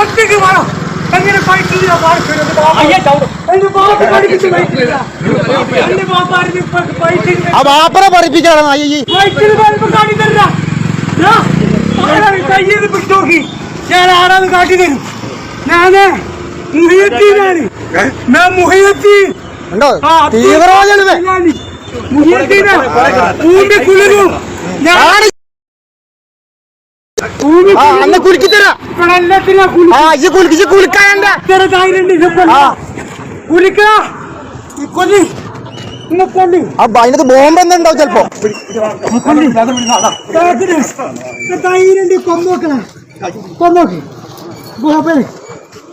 ഒറ്റയ്ക്ക് എങ്ങനെ ഫൈറ്റില്ല ആ ബാപ്പറെ പഠിപ്പിച്ചാണ് പിടിച്ചോക്കി ഞാൻ ഞാൻ മുഹിയത്തീനാണ് ഞാൻ മുഹിയത്തീൻ തീവ്രവാദിയാണ് മുഹിയത്തീനാ കുളിരും. ഞാൻ അന്ന് കുലുക്കി തരാ. കുലുക്കിച്ച് കുലുക്കാനുണ്ട് അതിനകത്ത് ബോംബ് എന്തുണ്ടാവും ചെലപ്പോ. ധൈര്യം കൊന്നോക്കണ കൊന്നോക്ക് ഗോപേ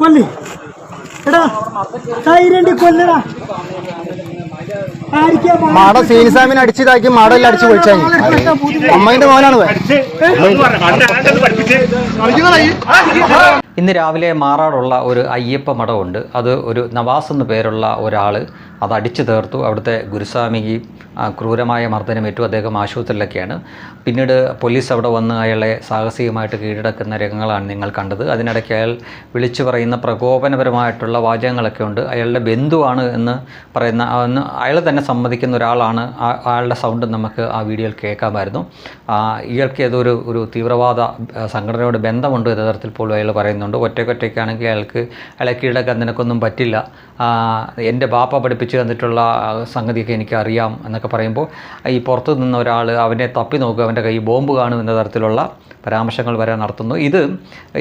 കൊല്ലി. എടാ ധൈര്യം കൊല്ലടാ. മാട സീനിസാമിനെ അടിച്ചിതാക്കി മാടെല്ലാം അടിച്ച് പൊളിച്ചാൽ അമ്മേന്റെ മോനാണ്. ഇന്ന് രാവിലെ മാറാടുള്ള ഒരു അയ്യപ്പ മഠമുണ്ട്. അത് ഒരു നവാസ് എന്നു പേരുള്ള ഒരാൾ അത് അടിച്ചു തീർത്തു. അവിടുത്തെ ഗുരുസ്വാമിക്ക് ക്രൂരമായ മർദ്ദനമേറ്റു അദ്ദേഹം ആശുപത്രിയിലൊക്കെയാണ്. പിന്നീട് പോലീസ് അവിടെ വന്ന് അയാളെ സാഹസികമായിട്ട് കീഴടക്കുന്ന രംഗങ്ങളാണ് നിങ്ങൾ കണ്ടത്. അതിനിടയ്ക്ക് അയാൾ വിളിച്ചു പറയുന്ന പ്രകോപനപരമായിട്ടുള്ള വാചകങ്ങളൊക്കെ ഉണ്ട്. അയാളുടെ ബന്ധുവാണ് എന്ന് പറയുന്ന അയാൾ തന്നെ സമ്മതിക്കുന്ന ഒരാളാണ്. അയാളുടെ സൗണ്ട് നമുക്ക് ആ വീഡിയോയിൽ കേൾക്കാമായിരുന്നു. ഇയാൾക്ക് ഏതൊരു ഒരു തീവ്രവാദ സംഘടനയോട് ബന്ധമുണ്ട് എന്ന തരത്തിൽ പോലും അയാൾ പറയുന്നുണ്ട് ഒറ്റയ്ക്കൊറ്റയ്ക്കാണെങ്കിൽ അയാൾക്ക് അയാളെ കീഴടക്കാൻ നിനക്കൊന്നും പറ്റില്ല. എന്റെ ബാപ്പ പഠിപ്പിച്ചു തന്നിട്ടുള്ള സംഗതിയൊക്കെ സംഗതിയൊക്കെ എനിക്കറിയാം എന്നൊക്കെ പറയുമ്പോൾ ഈ പുറത്തു നിന്ന ഒരാൾ അവനെ തപ്പി നോക്കുക അവന്റെ കൈ ബോംബ് കാണും എന്ന തരത്തിലുള്ള പരാമർശങ്ങൾ വരെ നടത്തുന്നു. ഇത്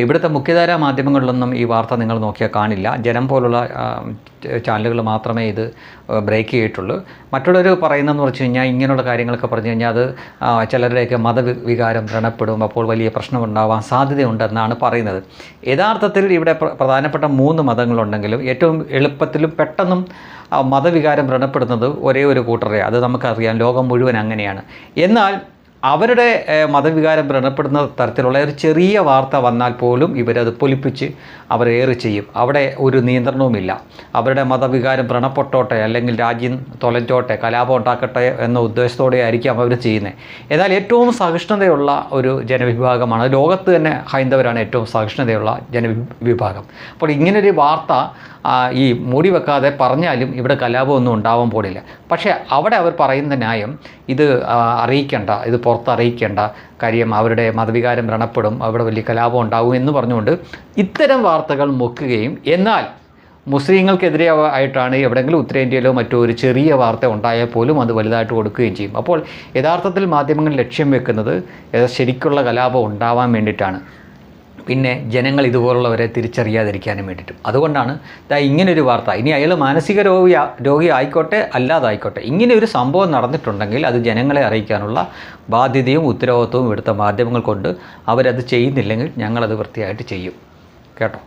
ഇവിടുത്തെ മുഖ്യധാരാ മാധ്യമങ്ങളിലൊന്നും ഈ വാർത്ത നിങ്ങൾ നോക്കിയാൽ കാണില്ല. ജനം പോലുള്ള ചാനലുകൾ മാത്രമേ ഇത് ബ്രേക്ക് ചെയ്തിട്ടുള്ളൂ. മറ്റുള്ളവർ പറയുന്നതെന്ന് വെച്ച് കഴിഞ്ഞാൽ ഇങ്ങനെയുള്ള കാര്യങ്ങളൊക്കെ പറഞ്ഞു കഴിഞ്ഞാൽ അത് ചിലരുടെയൊക്കെ മതവികാരം വ്രണപ്പെടും. അപ്പോൾ വലിയ പ്രശ്നമുണ്ടാവാൻ സാധ്യതയുണ്ടെന്നാണ് പറയുന്നത്. യഥാർത്ഥത്തിൽ ഇവിടെ പ്ര- പ്രധാനപ്പെട്ട മൂന്ന് മതങ്ങളുണ്ടെങ്കിലും ഏറ്റവും എളുപ്പത്തിലും പെട്ടെന്നും മതവികാരം വ്രണപ്പെടുന്നത് ഒരേ ഒരു കൂട്ടരെ അത് നമുക്കറിയാം. ലോകം മുഴുവൻ അങ്ങനെയാണ്. എന്നാൽ അവരുടെ മതവികാരം വ്രണപ്പെടുന്ന തരത്തിലുള്ള ഒരു ചെറിയ വാർത്ത വന്നാൽ പോലും ഇവരത് പൊലിപ്പിച്ച് ഏറെ ചെയ്യും. അവിടെ ഒരു നിയന്ത്രണവുമില്ല. അവരുടെ മതവികാരം വ്രണപ്പെട്ടോട്ടെ അല്ലെങ്കിൽ രാജ്യം തൊലഞ്ചോട്ടെ കലാപം ഉണ്ടാക്കട്ടെ എന്ന ഉദ്ദേശത്തോടെ ആയിരിക്കാം അവർ ചെയ്യുന്നത് എന്നാൽ ഏറ്റവും സഹിഷ്ണുതയുള്ള ഒരു ജനവിഭാഗമാണ് ലോകത്ത് തന്നെ ഹൈന്ദവരാണ് ഏറ്റവും സഹിഷ്ണുതയുള്ള ജനവിഭാഗം. അപ്പോൾ ഇങ്ങനൊരു വാർത്ത ഈ മൂടി വെക്കാതെ പറഞ്ഞാലും ഇവിടെ കലാപമൊന്നും ഉണ്ടാവാൻ പോലില്ല പക്ഷേ അവിടെ അവർ പറയുന്ന ന്യായം ഇത് അറിയിക്കേണ്ട ഇത് പുറത്തറിയിക്കേണ്ട കാര്യം അവരുടെ മതവികാരം വ്രണപ്പെടും അവിടെ വലിയ കലാപം ഉണ്ടാവും എന്ന് പറഞ്ഞുകൊണ്ട് ഇത്തരം വാർത്തകൾ മുക്കുകയും എന്നാൽ മുസ്ലിങ്ങൾക്കെതിരെ ആയിട്ടാണ് എവിടെയെങ്കിലും ഉത്തരേന്ത്യയിലോ മറ്റോ ഒരു ചെറിയ വാർത്ത ഉണ്ടായാൽ പോലും അത് വലുതായിട്ട് കൊടുക്കുകയും ചെയ്യും. അപ്പോൾ യഥാർത്ഥത്തിൽ മാധ്യമങ്ങൾ ലക്ഷ്യം വെക്കുന്നത് ശരിക്കുള്ള കലാപം ഉണ്ടാവാൻ വേണ്ടിയിട്ടാണ്. പിന്നെ ജനങ്ങൾ ഇതുപോലുള്ളവരെ തിരിച്ചറിയാതിരിക്കാനും വേണ്ടിയിട്ടും. അതുകൊണ്ടാണ് ദാ ഇങ്ങനൊരു വാർത്ത. ഇനി അയാൾ മാനസിക രോഗി രോഗി ആയിക്കോട്ടെ അല്ലാതായിക്കോട്ടെ ഇങ്ങനെ ഒരു സംഭവം നടന്നിട്ടുണ്ടെങ്കിൽ അത് ജനങ്ങളെ അറിയിക്കാനുള്ള ബാധ്യതയും ഉത്തരവാദിത്വവും ഇവിടുത്തെ മാധ്യമങ്ങൾക്കുണ്ട് അവരത് ചെയ്യുന്നില്ലെങ്കിൽ ഞങ്ങളത് വൃത്തിയായിട്ട് ചെയ്യും. കേട്ടോ?